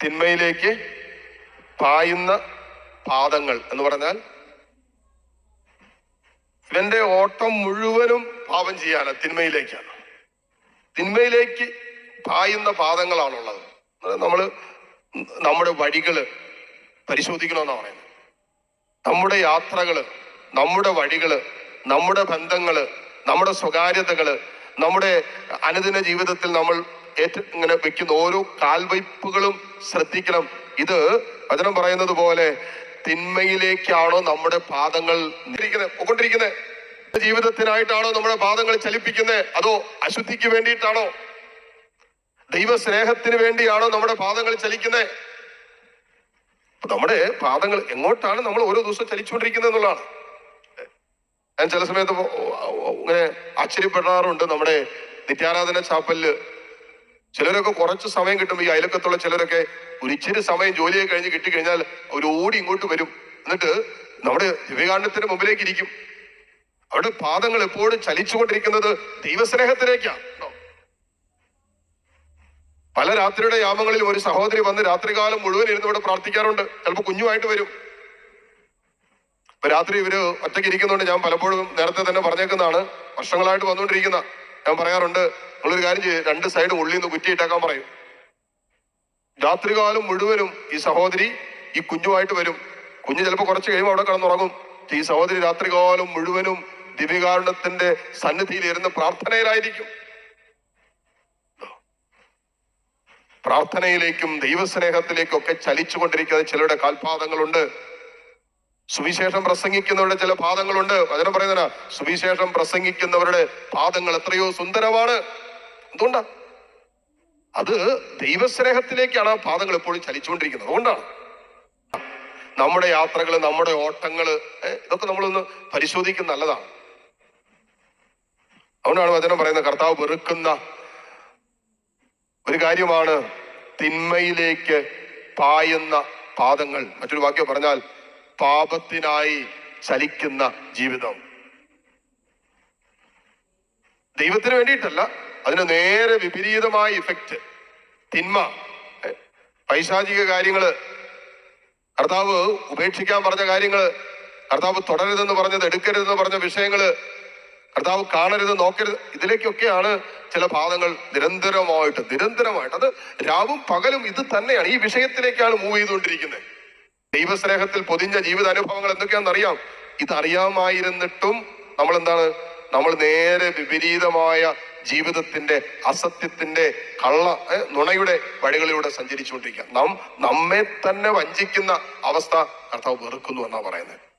തിന്മയിലേക്ക് പായുന്ന പാദങ്ങൾ എന്ന് പറഞ്ഞാൽ ഇവന്റെ ഓട്ടം മുഴുവനും പാപം ചെയ്യാനാണ് തിന്മയിലേക്കാണ്. തിന്മയിലേക്ക് പായുന്ന പാദങ്ങളാണുള്ളത്. നമ്മൾ നമ്മുടെ വഴികൾ പരിശോധിക്കണമെന്നാണ് പറയുന്നത്. നമ്മുടെ യാത്രകൾ നമ്മുടെ വഴികൾ നമ്മുടെ ബന്ധങ്ങൾ നമ്മുടെ സ്വകാര്യതകൾ നമ്മുടെ അനുദിന ജീവിതത്തിൽ നമ്മൾ ഏറ്റ ഇങ്ങനെ വെക്കുന്ന ഓരോ കാൽവയ്പ്പുകളും ശ്രദ്ധിക്കണം. ഇത് വചനം പറയുന്നത് പോലെ തിന്മയിലേക്കാണോ നമ്മുടെ പാദങ്ങൾ ഇരിക്കുന്നത് ജീവിതത്തിനായിട്ടാണോ നമ്മുടെ പാദങ്ങൾ ചലിപ്പിക്കുന്നത്? അതോ അശുദ്ധിക്ക് വേണ്ടിയിട്ടാണോ? ദൈവ സ്നേഹത്തിന് വേണ്ടിയാണോ നമ്മുടെ പാദങ്ങൾ ചലിക്കുന്നത്? നമ്മുടെ പാദങ്ങൾ എങ്ങോട്ടാണ് നമ്മൾ ഓരോ ദിവസം ചലിച്ചുകൊണ്ടിരിക്കുന്നത് എന്നുള്ളതാണ്. ഞാൻ ചില സമയത്ത് ഇങ്ങനെ ആശ്ചര്യപ്പെടാറുണ്ട് നമ്മുടെ നിത്യാരാധന ചാപ്പലിൽ. ചിലരൊക്കെ കുറച്ച് സമയം കിട്ടുമ്പോൾ ഈ അയലക്കത്തുള്ള ചിലരൊക്കെ ഒരു ഇച്ചിരി സമയം ജോലിയെ കഴിഞ്ഞ് കിട്ടിക്കഴിഞ്ഞാൽ അവർ ഓടി ഇങ്ങോട്ട് വരും. എന്നിട്ട് നമ്മുടെ വിവേകാനന്ദത്തിന്റെ മുമ്പിലേക്ക് ഇരിക്കും. അവരുടെ പാദങ്ങൾ എപ്പോഴും ചലിച്ചുകൊണ്ടിരിക്കുന്നത് ദൈവസ്നേഹത്തിലേക്കാണ്. പല രാത്രിയുടെ യാമങ്ങളിലും ഒരു സഹോദരി വന്ന് രാത്രികാലം മുഴുവൻ ഇരുന്ന് ഇവിടെ പ്രാർത്ഥിക്കാറുണ്ട്. ചിലപ്പോൾ കുഞ്ഞുമായിട്ട് വരും. ഇപ്പൊ രാത്രി ഇവർ ഒറ്റയ്ക്ക് ഇരിക്കുന്നുണ്ട് ഞാൻ പലപ്പോഴും നേരത്തെ തന്നെ പറഞ്ഞേക്കുന്നതാണ്. വർഷങ്ങളായിട്ട് വന്നുകൊണ്ടിരിക്കുന്ന ഞാൻ പറയാറുണ്ട് നിങ്ങളൊരു കാര്യം ചെയ്യും. രണ്ട് സൈഡ് ഉള്ളിൽ നിന്ന് കുറ്റിയിട്ടേക്കാൻ പറയും. രാത്രികാലം മുഴുവനും ഈ സഹോദരി ഈ കുഞ്ഞുമായിട്ട് വരും. കുഞ്ഞ് ചിലപ്പോൾ കുറച്ച് കഴിയുമ്പോൾ അവിടെ കിടന്നുറങ്ങും. ഈ സഹോദരി രാത്രികാലം മുഴുവനും ദിവ്യകാരുണ്യത്തിന്റെ സന്നിധിയിൽ ഇരുന്ന് പ്രാർത്ഥനയിലായിരിക്കും. പ്രാർത്ഥനയിലേക്കും ദൈവസ്നേഹത്തിലേക്കും ഒക്കെ ചലിച്ചുകൊണ്ടിരിക്കുന്ന ചിലരുടെ കാൽപാദങ്ങളുണ്ട്. സുവിശേഷം പ്രസംഗിക്കുന്നവരുടെ ചില പാദങ്ങളുണ്ട്. വചനം പറയുന്ന സുവിശേഷം പ്രസംഗിക്കുന്നവരുടെ പാദങ്ങൾ എത്രയോ സുന്ദരമാണ്. എന്തുകൊണ്ടാ അത് ദൈവസ്നേഹത്തിലേക്കാണ് ആ പാദങ്ങൾ എപ്പോഴും ചലിച്ചുകൊണ്ടിരിക്കുന്നത്. അതുകൊണ്ടാണ്. നമ്മുടെ യാത്രകൾ നമ്മുടെ ഓട്ടങ്ങൾ ഇതൊക്കെ നമ്മളൊന്ന് പരിശോധിക്കുന്ന നല്ലതാണ്. അതുകൊണ്ടാണ് വചനം പറയുന്നത് കർത്താവ് വെറുക്കുന്ന ഒരു കാര്യമാണ് തിന്മയിലേക്ക് പായുന്ന പാദങ്ങൾ. മറ്റൊരു വാക്യം പറഞ്ഞാൽ പാപത്തിനായി ചലിക്കുന്ന ജീവിതം. ദൈവത്തിന് വേണ്ടിയിട്ടല്ല അതിന് നേരെ വിപരീതമായ ഇഫക്റ്റ് തിന്മ. പൈശാചിക കാര്യങ്ങൾ കർത്താവ് ഉപേക്ഷിക്കാൻ പറഞ്ഞ കാര്യങ്ങൾ കർത്താവ് തുടരുതെന്ന് പറഞ്ഞത് എടുക്കരുതെന്ന് പറഞ്ഞ വിഷയങ്ങൾ കർത്താവ് കാണരുത് നോക്കരുത് ഇതിലേക്കൊക്കെയാണ് ചില പാദങ്ങൾ നിരന്തരമായിട്ട് നിരന്തരമായിട്ട്. അത് രാവും പകലും ഇത് തന്നെയാണ്. ഈ വിഷയത്തിലേക്കാണ് മൂവ് ചെയ്തുകൊണ്ടിരിക്കുന്നത്. ദൈവസ്നേഹത്തിൽ പൊതിഞ്ഞ ജീവിത അനുഭവങ്ങൾ എന്തൊക്കെയാണെന്ന് അറിയാം ഇതറിയാമായിരുന്നിട്ടും നമ്മൾ എന്താണ് നമ്മൾ നേരെ വിപരീതമായ ജീവിതത്തിന്റെ അസത്യത്തിന്റെ കള്ള നുണയുടെ വഴികളിലൂടെ സഞ്ചരിച്ചുകൊണ്ടിരിക്കുക. നാം നമ്മെ തന്നെ വഞ്ചിക്കുന്ന അവസ്ഥ കർത്താവ് വെറുക്കുന്നു എന്നാ പറയുന്നത്.